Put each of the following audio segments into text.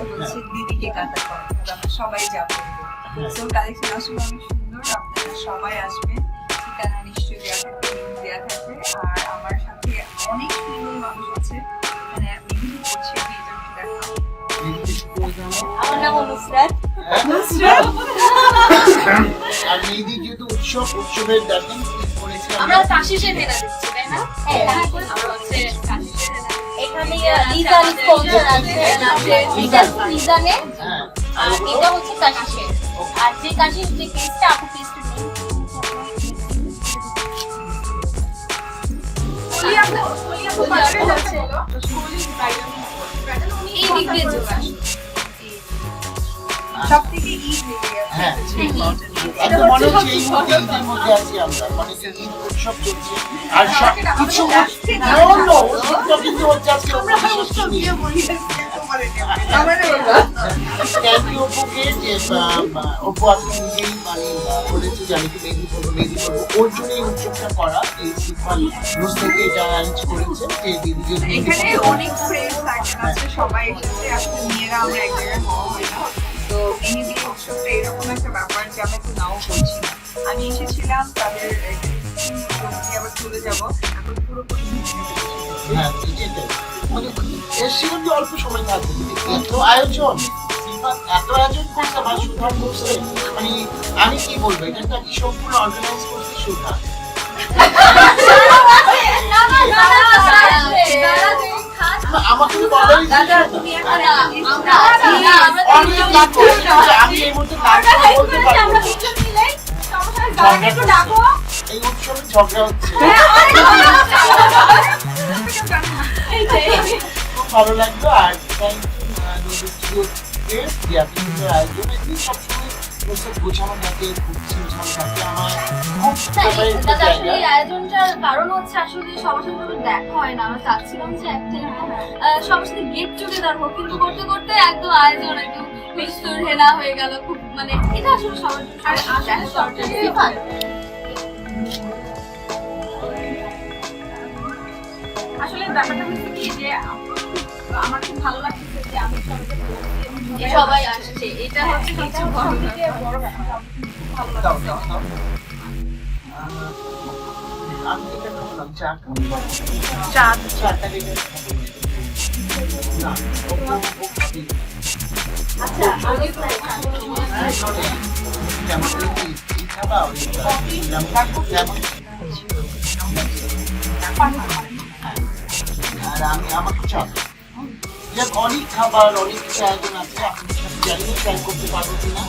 বলছে দিদিকে কাটা করো আমরা সবাই যাব তো কালেকশন আসলে অনেক সুন্দর আপনারা সবাই আসবেন ঠিকানা নিশ্চয়ই দেওয়া থাকবে দেওয়া থাকবে। আর আমার সাথে অনেক সুন্দর মানুষ আছে। মানে মেহেদি করছে আমি এটা একটু দেখাবো আমার নাম অনুসরাত আর মেহেদি যেহেতু উৎসব উৎসবের আমরা কাশিসের হেনা দিচ্ছি তাই না? হ্যাঁ, হ্যাঁ আমরা হচ্ছে এখানে লিজান স্পন্সর আছে লিজান হ্যাঁ। আর এটা হচ্ছে কাশিসের আর যে কাশিস যে এই দিক দিয়ে চলে আসো সব থেকে ঈদ হ্যাঁ মনে হচ্ছে হচ্ছে এই ঈদের মধ্যে আছি আমরা মানে যে ঈদ উৎসব চলছে। আর সব কিছু উৎসবটা কিন্তু হচ্ছে আজকে ষষ্ঠী দিন। Thank you অপুকে যে আহ, অপু আজকে নিজেই আহ, বলেছে যে আমি কি মেহেদি করব মেহেদি করব। ওর জন্য এই উৎসবটা করা এই সিফাল রোজ থেকে এটা অ্যারেঞ্জ করেছে যে দিদি এখানে অনেক ফ্রেন্ডস আছে সবাই এসেছে আসলে মেয়েরা আমরা এক জায়গায় হওয়া হয় না তো মেহেদি উৎসবটা এরকম একটা ব্যাপার যে আমরা একটু নাও না আমি এসেছিলাম তাদের আবার চলে যাব এখন পুরোপুরি। হ্যাঁ মানে এসে কিন্তু অল্প সময় থাকবে এত আয়োজন এত আয়োজন করছে করছে মানে আমি কি বলব এটা একটা কি সম্পূর্ণ অর্গানাইজ করছে সুধা না, আমাকে এই উৎসবে ঝগড়া হচ্ছে। খুব ভালো লাগল। আর থ্যাংক ইউ আয়োজন সবসময় গোছানো থাকে। আমার দাদা আসলে এই আয়োজনটার কারণ হচ্ছে আসলে সবার সাথে তো দেখা হয় না আমরা চাচ্ছিলাম যে একটা সবার সাথে গেট হোক কিন্তু করতে করতে একদম আয়োজন একদম মিস্তুর হেনা হয়ে গেল খুব মানে এটা আসলে সবার আর আসলে সরকারি আসলে ব্যাপারটা হচ্ছে কি যে আমার খুব ভালো লাগছে যে আমি সবাই আসছে এটা হচ্ছে কিছু বড় ব্যাপার। ভালো লাগছে। এটা বললাম, চা খাব। চাটা খেলে খাব। না, ও- ও- ও খাবে। আচ্ছা আমি হ্যাঁ, চলে। যেমন এই কি- কি খাবা? ওই, আহ, যেমন- যেমন- আর আমি আমার চা যে অনেক খাবার অনেক কিছু আয়োজন আছে আপনি সাথে জানি না ট্রাই করতে পারব কিনা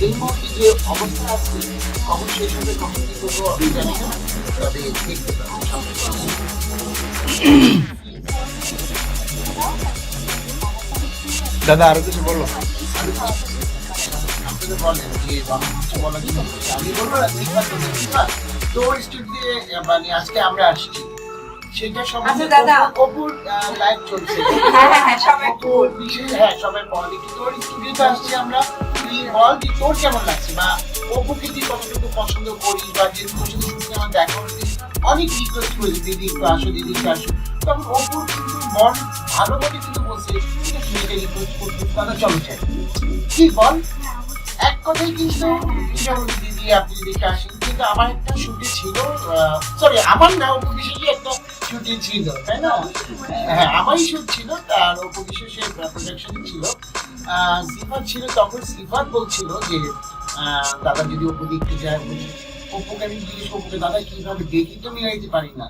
এই মুহূর্তে যে অবস্থা আছে অবশ্যই সাথে কখন কি করব আমি জানি না তবে দেখতে পাবো দাদা আরও কিছু বলো। বলেন যে আমি বলব মানে আজকে আমরা আসছি। সেটা সম্বন্ধে আচ্ছা। অপুর- লাইভ চলছে। হ্যাঁ হ্যাঁ হ্যাঁ সবাই বিশেষ হ্যাঁ সবাই স্টুডিওতে আসছি আমরা। তুই বল যে তোর কেমন লাগছে? বা অপুকে তুই কতটুকু পছন্দ করিস বা যে তোর সাথে সিনেমা দেখা অনেক রিকোয়েস্ট করেছি দিদি একটু আসো, দিদি একটু আসো। তখন অপুর কিন্তু মন ভালো মনে কিন্তু বলছে মেয়েটা রিকোয়েস্ট করতে দাদা চলো চাই কি বল? এক কথাই কিন্তু দিদি, আপনি দেখে আসেন, কিন্তু আমার একটা শুটে ছিল সরি আমার না অপু বিশেষই একটা শুটে ছিল, তাই না? হ্যাঁ আমারই শুট ছিল আর অপু বিশেষের প্রোডাকশনে ছিল। সিফাত ছিল, তখন সিফাত বলছিল যে দাদা যদি ওপর দেখতে যায় অপুকে আমি জিজ্ঞেস করব দাদা কীভাবে দেখি তো মিলাইতে পারি না।